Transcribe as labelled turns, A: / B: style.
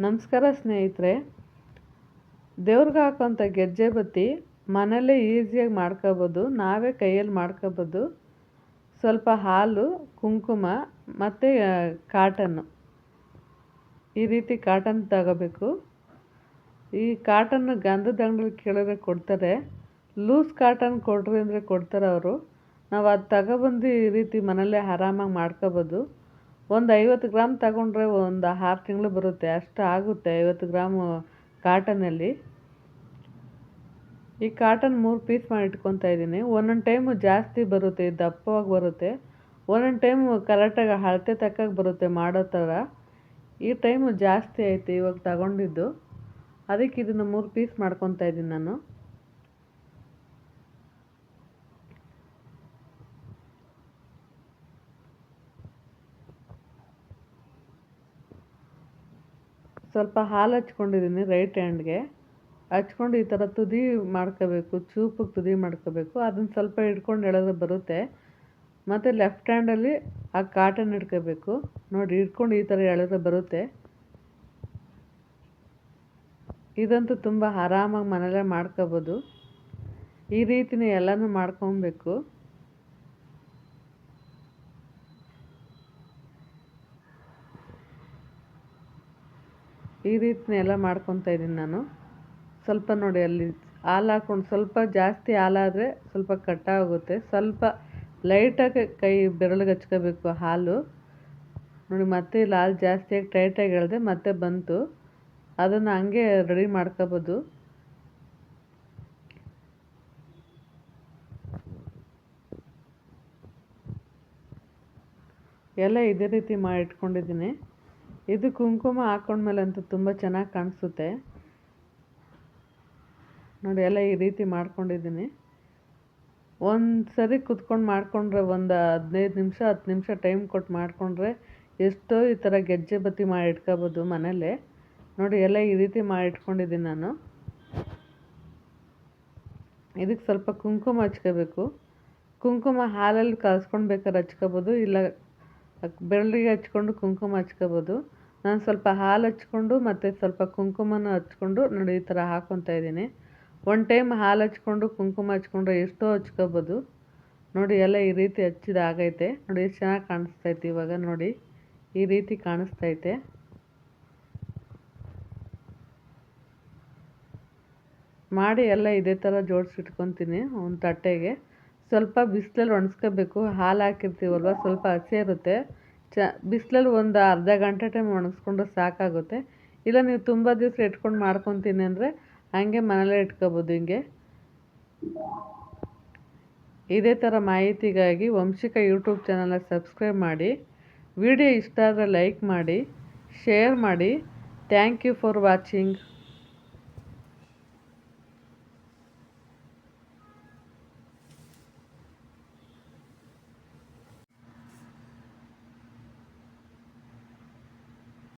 A: ನಮಸ್ಕಾರ ಸ್ನೇಹಿತರೆ. ದೇವ್ರಿಗೆ ಹಾಕೋಂಥ ಗೆಜ್ಜೆ ಬತ್ತಿ ಮನೇಲೇ ಈಸಿಯಾಗಿ ಮಾಡ್ಕೋಬೋದು. ನಾವೇ ಕೈಯಲ್ಲಿ ಮಾಡ್ಕೋಬೋದು. ಸ್ವಲ್ಪ ಹಾಲು, ಕುಂಕುಮ ಮತ್ತು ಕಾಟನ್ನು. ಈ ರೀತಿ ಕಾಟನ್ ತಗೋಬೇಕು. ಈ ಕಾಟನ್ನು ಗಂಧದ ಕೇಳಿದ್ರೆ ಕೊಡ್ತಾರೆ. ಲೂಸ್ ಕಾಟನ್ ಕೊಡ್ರಿ ಅಂದರೆ ಕೊಡ್ತಾರೆ ಅವರು. ನಾವು ಅದು ತಗೊಬಂದು ಈ ರೀತಿ ಮನೆಯಲ್ಲೇ ಆರಾಮಾಗಿ ಮಾಡ್ಕೋಬೋದು. ಒಂದು ಐವತ್ತು ಗ್ರಾಮ್ ತಗೊಂಡ್ರೆ ಒಂದು ಆರು ತಿಂಗಳು ಬರುತ್ತೆ, ಅಷ್ಟು ಆಗುತ್ತೆ ಐವತ್ತು ಗ್ರಾಮು ಕಾಟನಲ್ಲಿ. ಈ ಕಾಟನ್ ಮೂರು ಪೀಸ್ ಮಾಡಿ ಇದ್ದೀನಿ. ಒಂದೊಂದು ಟೈಮು ಜಾಸ್ತಿ ಬರುತ್ತೆ, ದಪ್ಪವಾಗಿ ಬರುತ್ತೆ. ಒಂದೊಂದು ಟೈಮು ಕರೆಕ್ಟಾಗಿ ಅಳತೆ ತಕ್ಕಾಗಿ ಬರುತ್ತೆ ಮಾಡೋ ಥರ. ಈ ಟೈಮು ಜಾಸ್ತಿ ಐತೆ ಇವಾಗ ತಗೊಂಡಿದ್ದು. ಅದಕ್ಕೆ ಇದನ್ನು ಮೂರು ಪೀಸ್ ಮಾಡ್ಕೊತಾ ಇದ್ದೀನಿ ನಾನು. ಸ್ವಲ್ಪ ಹಾಲು ಹಚ್ಕೊಂಡಿದ್ದೀನಿ ರೈಟ್ ಹ್ಯಾಂಡ್ಗೆ. ಹಚ್ಕೊಂಡು ಈ ಥರ ತುದಿ ಮಾಡ್ಕೋಬೇಕು ಚೂಪಿಗೆ ತುದಿ ಮಾಡ್ಕೋಬೇಕು. ಅದನ್ನು ಸ್ವಲ್ಪ ಹಿಡ್ಕೊಂಡು ಎಳೆದ್ರೆ ಬರುತ್ತೆ. ಮತ್ತು ಲೆಫ್ಟ್ ಹ್ಯಾಂಡಲ್ಲಿ ಆ ಕಾಟನ್ ಹಿಡ್ಕೋಬೇಕು. ನೋಡಿ, ಹಿಡ್ಕೊಂಡು ಈ ಥರ ಎಳೆದ್ರೆ ಬರುತ್ತೆ. ಇದಂತೂ ತುಂಬ ಆರಾಮಾಗಿ ಮನೇಲೇ ಮಾಡ್ಕೋಬೋದು. ಈ ರೀತಿನೇ ಎಲ್ಲನೂ ಮಾಡ್ಕೊಬೇಕು. ಈ ರೀತಿನೆಲ್ಲ ಮಾಡ್ಕೊತಾ ಇದ್ದೀನಿ ನಾನು. ಸ್ವಲ್ಪ ನೋಡಿ ಅಲ್ಲಿ ಹಾಲು ಹಾಕ್ಕೊಂಡು ಸ್ವಲ್ಪ ಜಾಸ್ತಿ ಹಾಲಾದರೆ ಸ್ವಲ್ಪ ಕಟ್ಟಾಗುತ್ತೆ ಸ್ವಲ್ಪ ಲೈಟಾಗಿ ಕೈ ಬೆರಳಿಗೆ ಹಚ್ಕೋಬೇಕು ಹಾಲು. ನೋಡಿ ಮತ್ತೆ ಇಲ್ಲಿ ಹಾಲು ಜಾಸ್ತಿಯಾಗಿ ಟೈಟಾಗಿ ಎಳೆದೆ ಮತ್ತೆ ಬಂತು. ಅದನ್ನು ಹಂಗೆ ರೆಡಿ ಮಾಡ್ಕೋಬೋದು. ಎಲ್ಲ ಇದೇ ರೀತಿ ಮಾಡಿ ಇಟ್ಕೊಂಡಿದ್ದೀನಿ ಇದು ಕುಂಕುಮ ಹಾಕೊಂಡ್ಮೇಲಂತೂ ತುಂಬ ಚೆನ್ನಾಗಿ ಕಾಣಿಸುತ್ತೆ. ನೋಡಿ, ಎಲ್ಲ ಈ ರೀತಿ ಮಾಡ್ಕೊಂಡಿದ್ದೀನಿ. ಒಂದು ಸರಿ ಕುತ್ಕೊಂಡು ಮಾಡಿಕೊಂಡ್ರೆ ಒಂದು ಹದಿನೈದು ನಿಮಿಷ, ಹತ್ತು ನಿಮಿಷ ಟೈಮ್ ಕೊಟ್ಟು ಮಾಡಿಕೊಂಡ್ರೆ ಎಷ್ಟೋ ಈ ಥರ ಗೆಜ್ಜೆ ಬತ್ತಿ ಮಾಡಿ ಇಟ್ಕೋಬೋದು ಮನೇಲೆ ನೋಡಿ, ಎಲ್ಲ ಈ ರೀತಿ ಮಾಡಿ ಇಟ್ಕೊಂಡಿದ್ದೀನಿ ನಾನು. ಇದಕ್ಕೆ ಸ್ವಲ್ಪ ಕುಂಕುಮ ಹಚ್ಕೋಬೇಕು. ಕುಂಕುಮ ಹಾಲಲ್ಲಿ ಕಲಸ್ಕೊಂಡು ಬೇಕಾದ್ರೆ ಹಚ್ಕೋಬೋದು, ಇಲ್ಲ ಬೆರಳಿಗೆ ಹಚ್ಕೊಂಡು ಕುಂಕುಮ ಹಚ್ಕೋಬೋದು. ನಾನು ಸ್ವಲ್ಪ ಹಾಲು ಹಚ್ಕೊಂಡು ಮತ್ತು ಸ್ವಲ್ಪ ಕುಂಕುಮನ ಹಚ್ಕೊಂಡು ನೋಡಿ ಈ ಥರ ಹಾಕ್ಕೊತಾ ಇದ್ದೀನಿ. ಒನ್ ಟೈಮ್ ಹಾಲು ಹಚ್ಕೊಂಡು ಕುಂಕುಮ ಹಚ್ಕೊಂಡ್ರೆ ಎಷ್ಟೋ ಹಚ್ಕೋಬೋದು. ನೋಡಿ ಎಲ್ಲ ಈ ರೀತಿ ಹಚ್ಚಿದಾಗೈತೆ ನೋಡಿ ಎಷ್ಟು ಚೆನ್ನಾಗಿ ಕಾಣಿಸ್ತೈತೆ ಇವಾಗ ನೋಡಿ. ಈ ರೀತಿ ಕಾಣಿಸ್ತೈತೆ ಮಾಡಿ ಎಲ್ಲ ಇದೇ ಥರ ಜೋಡಿಸಿಟ್ಕೊತೀನಿ ಒಂದು ತಟ್ಟೆಗೆ. ಸ್ವಲ್ಪ ಬಿಸಿಲಲ್ಲಿ ಒಣಸ್ಕೋಬೇಕು. ಹಾಲು ಹಾಕಿರ್ತೀವಲ್ವ? ಸ್ವಲ್ಪ ಹಸಿ ಇರುತ್ತೆ. ಚ, ಬಿಸಿಲಲ್ಲಿ ಒಂದು ಅರ್ಧ ಗಂಟೆ ಟೈಮ್ ಒಣಗಿಸ್ಕೊಂಡ್ರೆ ಸಾಕಾಗುತ್ತೆ. ಇಲ್ಲ ನೀವು ತುಂಬ ದಿವಸ ಇಟ್ಕೊಂಡು ಮಾಡ್ಕೊತೀನಿ ಅಂದರೆ ಹಂಗೆ ಮನೇಲೇ ಇಟ್ಕೋಬೋದು ಹಿಂಗೆ. ಇದೇ ಥರ ಮಾಹಿತಿಗಾಗಿ ವಂಶಿಕ ಯೂಟ್ಯೂಬ್ ಚಾನಲ್ನ ಸಬ್ಸ್ಕ್ರೈಬ್ ಮಾಡಿ. ವಿಡಿಯೋ ಇಷ್ಟ ಆದರೆ ಲೈಕ್ ಮಾಡಿ ಶೇರ್ ಮಾಡಿ. Thank you for watching